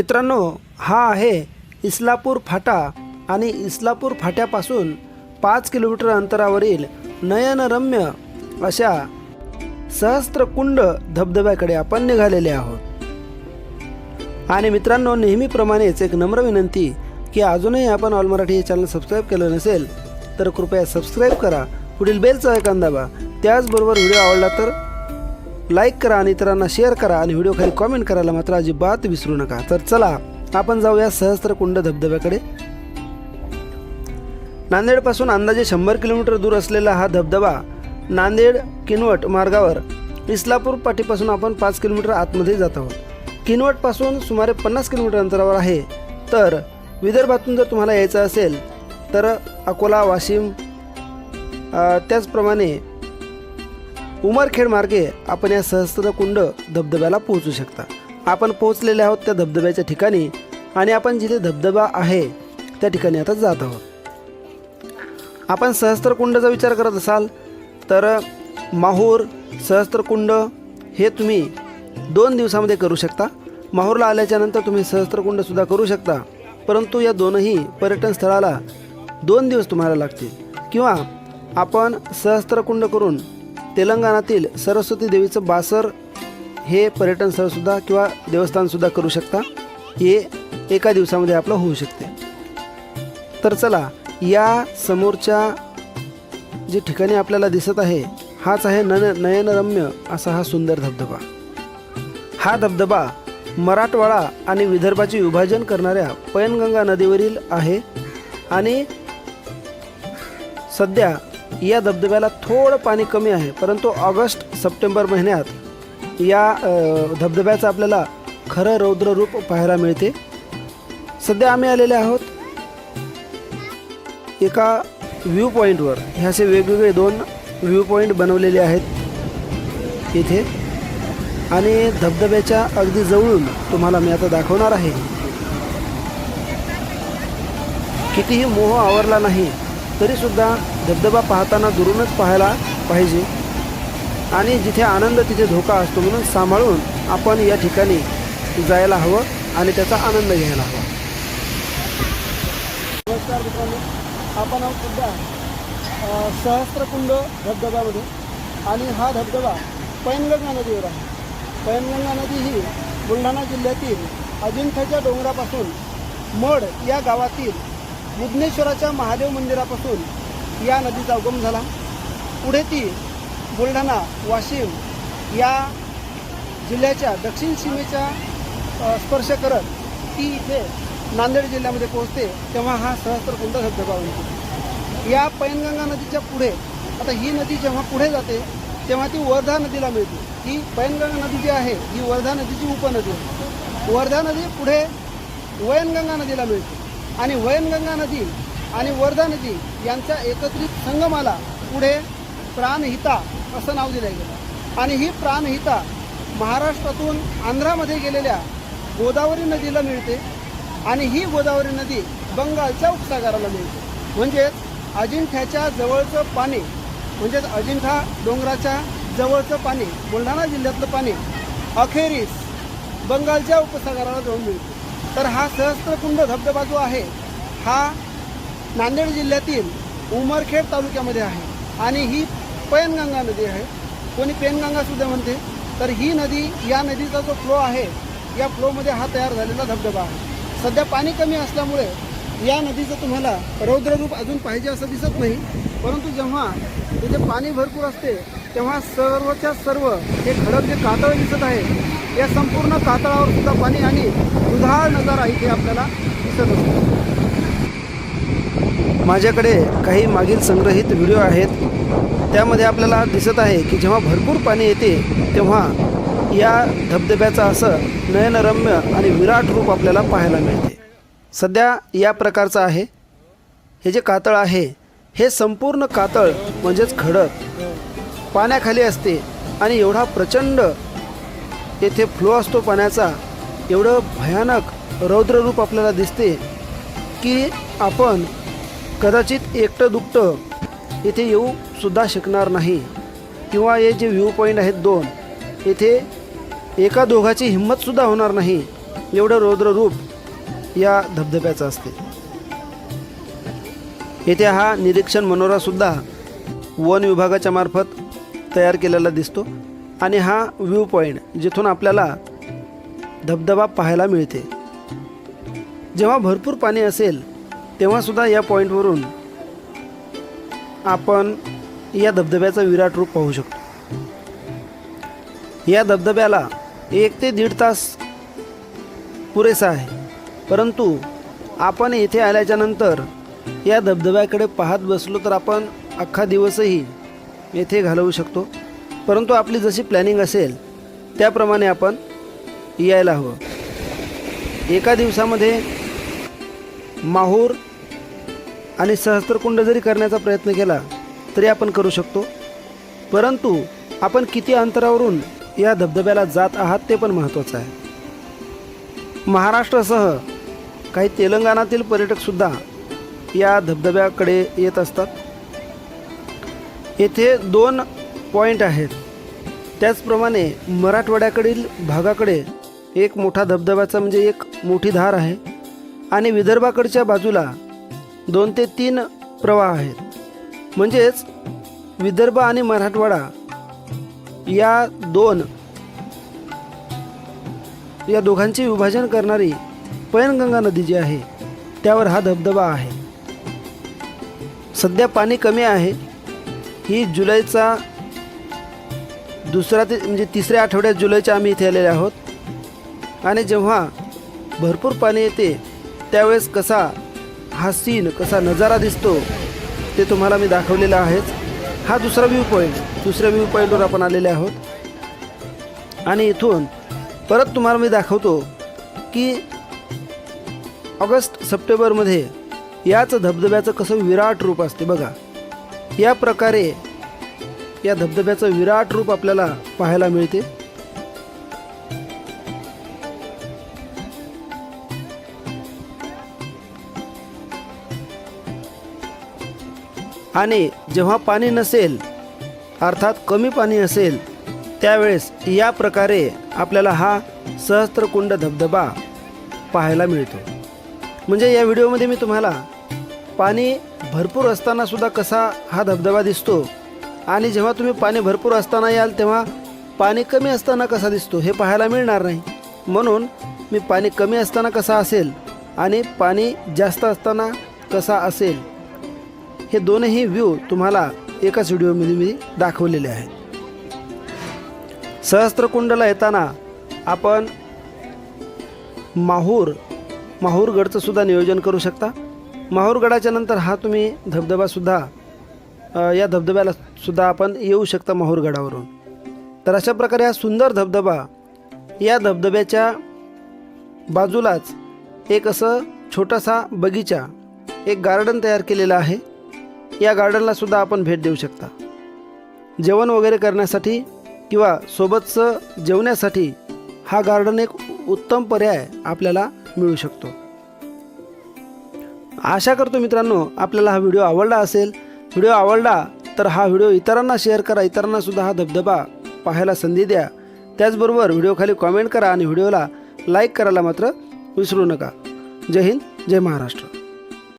मित्रांनो हा आहे इस्लापूर फाटा आणि इस्लापूर फाट्यापासून पाच किलोमीटर अंतरावरील नयनरम्य अशा सहस्त्रकुंड धबधब्याकडे आपण निघालेले आहोत. आणि मित्रांनो नेहमीप्रमाणेच एक नम्र विनंती की अजूनही आपण ऑल मराठी हे चॅनल सबस्क्राईब केलं नसेल तर कृपया सबस्क्राईब करा. पुढील बेलचा ऐकन दाबा त्याचबरोबर व्हिडिओ आवडला तर लाईक करा आणि इतरांना शेअर करा आणि व्हिडिओ खाली कॉमेंट करायला मात्र अजिबात विसरू नका. तर चला आपण जाऊया सहस्त्रकुंड धबधब्याकडे. नांदेडपासून अंदाजे शंभर किलोमीटर दूर असलेला हा धबधबा नांदेड किनवट मार्गावर इस्लापूर पाटीपासून आपण पाच किलोमीटर आतमध्ये जात आहोत. किनवटपासून सुमारे पन्नास किलोमीटर अंतरावर आहे. तर विदर्भातून जर तुम्हाला यायचं असेल तर अकोला वाशिम त्याचप्रमाणे उमरखेड मार्गे आपण या सहस्त्रकुंड धबधब्याला पोहोचू शकता. आपण पोहोचलेले आहोत त्या धबधब्याच्या ठिकाणी आणि आपण जिथे धबधबा आहे त्या ठिकाणी आता जात आहोत. आपण सहस्त्रकुंडचा विचार करत असाल तर माहूर सहस्त्रकुंड हे तुम्ही दोन दिवसामध्ये करू शकता. माहूरला आल्याच्यानंतर तुम्ही सहस्त्रकुंडसुद्धा करू शकता. परंतु या दोनही पर्यटन स्थळाला दोन दिवस तुम्हाला लागतील. किंवा आपण सहस्त्रकुंड करून तेलंगणातील सरस्वती देवीचं बासर हे पर्यटन स्थळसुद्धा किंवा देवस्थानसुद्धा करू शकता. हे एका दिवसामध्ये आपलं होऊ शकते. तर चला या समोरच्या जे ठिकाणी आपल्याला दिसत आहे हाच आहे नन नयनरम्य असा हा सुंदर धबधबा. हा धबधबा मराठवाडा आणि विदर्भाचे विभाजन करणाऱ्या पैनगंगा नदीवरील आहे आणि सध्या या धबधब्याला थोडं पाणी कमी आहे परंतु ऑगस्ट सप्टेंबर महिन्यात या धबधब्याचं आपल्याला खरं रौद्र रूप पाहायला मिळते. सध्या आम्ही आलेले आहोत एका व्ह्यू पॉईंटवर हे असे वेगवेगळे दोन व्ह्यू पॉईंट बनवलेले आहेत इथे. आणि धबधब्याच्या अगदी जवळून तुम्हाला मी आता दाखवणार आहे. कितीही मोह आवरला नाही तरीसुद्धा धबधबा पाहताना दुरूनच पाहायला पाहिजे. आणि जिथे आनंद तिथे धोका असतो म्हणून सांभाळून आपण या ठिकाणी जायला हवं आणि त्याचा आनंद घ्यायला हवा. नमस्कार मित्रांनो. आपण आहोत सध्या सहस्त्रकुंड धबधब्यामध्ये. आणि हा धबधबा पैनगंगा नदीवर आहे. पैनगंगा नदी ही बुलढाणा जिल्ह्यातील अजिंठ्याच्या डोंगरापासून मड या गावातील बुधनेश्वराच्या महादेव मंदिरापासून या नदीचा उगम झाला. पुढे ती बुलढाणा वाशिम या जिल्ह्याच्या दक्षिण सीमेच्या स्पर्श करत ती इथे नांदेड जिल्ह्यामध्ये पोहोचते तेव्हा हा सहस्त्रकुंड धबधबा होतो या पैनगंगा नदीच्या पुढे आता ही नदी जेव्हा पुढे जाते तेव्हा ती वर्धा नदीला मिळते. ही पैनगंगा नदी जी आहे ही वर्धा नदीची उपनदी आहे. वर्धा नदी पुढे वयनगंगा नदीला मिळते. आणि वयनगंगा नदी आणि वर्धा नदी यांच्या एकत्रित संगमाला पुढे प्राणहिता असं नाव दिलं गेलं. आणि ही प्राणहिता महाराष्ट्रातून आंध्रामध्ये गेलेल्या गोदावरी नदीला मिळते आणि ही गोदावरी नदी बंगालच्या उपसागराला मिळते. म्हणजेच अजिंठ्याच्या जवळचं पाणी म्हणजेच अजिंठा डोंगराच्या जवळचं पाणी बुलढाणा जिल्ह्यातलं पाणी अखेरीस बंगालच्या उपसागराला जाऊन मिळते. तर हा सहस्त्रकुंड धबधबा जो आहे. हा नांदेड जिल्ह्यातील उमरखेड तालुक्यामध्ये आहे. आणि ही पैनगंगा नदी आहे. कोणी पेनगंगासुद्धा म्हणते. तर ही नदी या नदीचा जो फ्लो आहे या फ्लोमध्ये हा तयार झालेला धबधबा आहे. सध्या पाणी कमी असल्यामुळे या नदीचं तुम्हाला रौद्र रूप अजून पाहिजे असं दिसत नाही. परंतु जेव्हा तिथे पाणी भरपूर असते तेव्हा सर्वच्या सर्व हे खडक जे कातळ दिसत आहे या संपूर्ण कातळावर सुद्धा पाणी आणि दुधाळ नजारा इथे आपल्याला दिसत असतो. माझ्याकडे काही मागील संग्रहित व्हिडिओ आहेत. त्यामध्ये आपल्याला दिसत आहे की जेव्हा भरपूर पाणी येते तेव्हा या धबधब्याचं असं नयनरम्य आणि विराट रूप आपल्याला पाहायला मिळते. सध्या या प्रकारचं आहे. हे जे कातळ आहे हे संपूर्ण कातळ म्हणजेच खडक. पाण्याखाली असते आणि एवढा प्रचंड येथे फ्लो असतो पाण्याचा एवढं भयानक रौद्ररूप आपल्याला दिसते की आपण कदाचित एकटं दुकटं इथे येऊसुद्धा शकणार नाही. किंवा हे जे व्ह्यू पॉईंट आहेत दोन येथे एका दोघाची हिंमतसुद्धा होणार नाही एवढं रौद्ररूप या धबधब्याचं असते. येथे हा निरीक्षण मनोरासुद्धा वन विभागाच्या मार्फत तयार केलेला दिसतो आणि हा व्ह्यू पॉईंट जिथून आपल्याला धबधबा पाहायला मिळते. जेव्हा भरपूर पाणी असेल तेव्हासुद्धा या पॉईंटवरून आपण या धबधब्याचा विराट रूप पाहू शकतो. या धबधब्याला एक ते दीड तास पुरेसा आहे. परंतु आपण येथे आल्याच्यानंतर या धबधब्याकडे पाहत बसलो तर आपण अख्खा दिवसही येथे घालवू शकतो. परंतु आपली जशी प्लॅनिंग असेल त्याप्रमाणे आपण यायला हवं. एका दिवसामध्ये माहूर आणि सहस्त्रकुंड जरी करण्याचा प्रयत्न केला तरी आपण करू शकतो. परंतु आपण किती अंतरावरून या धबधब्याला जात आहात ते पण महत्त्वाचं आहे. महाराष्ट्रासह काही तेलंगणातील पर्यटकसुद्धा या धबधब्याकडे येत असतात. येथे दोन पॉईंट आहेत. त्याचप्रमाणे मराठवाड्याकडील भागाकडे एक मोठा धबधब्याचा म्हणजे एक मोठी धार आहे आणि विदर्भाकडच्या बाजूला दोन ते तीन प्रवाह आहेत. म्हणजेच विदर्भ आणि मराठवाडा या दोन या दोघांचे विभाजन करणारी पैनगंगा नदी जी आहे त्यावर हा धबधबा आहे. सध्या पाणी कमी आहे. ही जुलैचा दुसरा ते म्हणजे तिसऱ्या आठवड्यात जुलैच्या आम्ही इथे आलेले आहोत. आणि जेव्हा भरपूर पाणी येते त्यावेळेस कसा हा सीन कसा नजारा दिसतो ते तुम्हाला मी दाखवलेला आहेच. हा दुसरा व्ह्यू पॉईंट दुसऱ्या व्ह्यू पॉईंटवर आपण आलेले आहोत. आणि इथून परत तुम्हाला मी दाखवतो की ऑगस्ट सप्टेंबरमध्ये याच धबधब्याचं कसं विराट रूप असते बघा. या प्रकारे या धबधब्याचं विराट रूप आपल्याला पाहायला मिळते. आणि जेव्हा पाणी नसेल अर्थात कमी पाणी असेल त्यावेळेस या प्रकारे आपल्याला हा सहस्त्रकुंड धबधबा पाहायला मिळतो. म्हणजे या व्हिडिओमध्ये मी तुम्हाला पाणी भरपूर असताना सुद्धा कसा हा धबधबा दिसतो? आणि जेव्हा तुम्ही पाणी भरपूर असताना याल तेव्हा पाणी कमी असताना कसा दिसतो हे पाहायला मिळणार नाही. म्हणून मी पाणी कमी असताना कसा असेल आणि पाणी जास्त असताना कसा असेल हे दोनही व्ह्यू तुम्हाला एकाच व्हिडिओमध्ये मी दाखवलेले आहेत. सहस्त्रकुंडला येताना आपण माहूर माहूरगडचं सुद्धा नियोजन करू शकता. माहूरगडाच्या नंतर हा तुम्ही धबधबासुद्धा या धबधब्याला सुद्धा आपण येऊ शकता माहूरगडावरून. तर अशा प्रकारे हा सुंदर धबधबा या धबधब्याच्या बाजूलाच एक असं छोटासा बगीचा एक गार्डन तयार केलेला आहे. या गार्डनलासुद्धा आपण भेट देऊ शकता. जेवण वगैरे करण्यासाठी किंवा सोबतचं जेवण्यासाठी हा गार्डन एक उत्तम पर्याय आपल्याला मिळू शकतो. आशा करतो मित्रांनो आपल्याला हा व्हिडिओ आवडला असेल. व्हिडिओ आवडला तर हा व्हिडिओ इतरांना शेअर करा इतरांनासुद्धा हा धबधबा पाहायला संधी द्या. त्याचबरोबर व्हिडिओखाली कॉमेंट करा आणि व्हिडिओला लाईक करायला मात्र विसरू नका. जय हिंद जय महाराष्ट्र.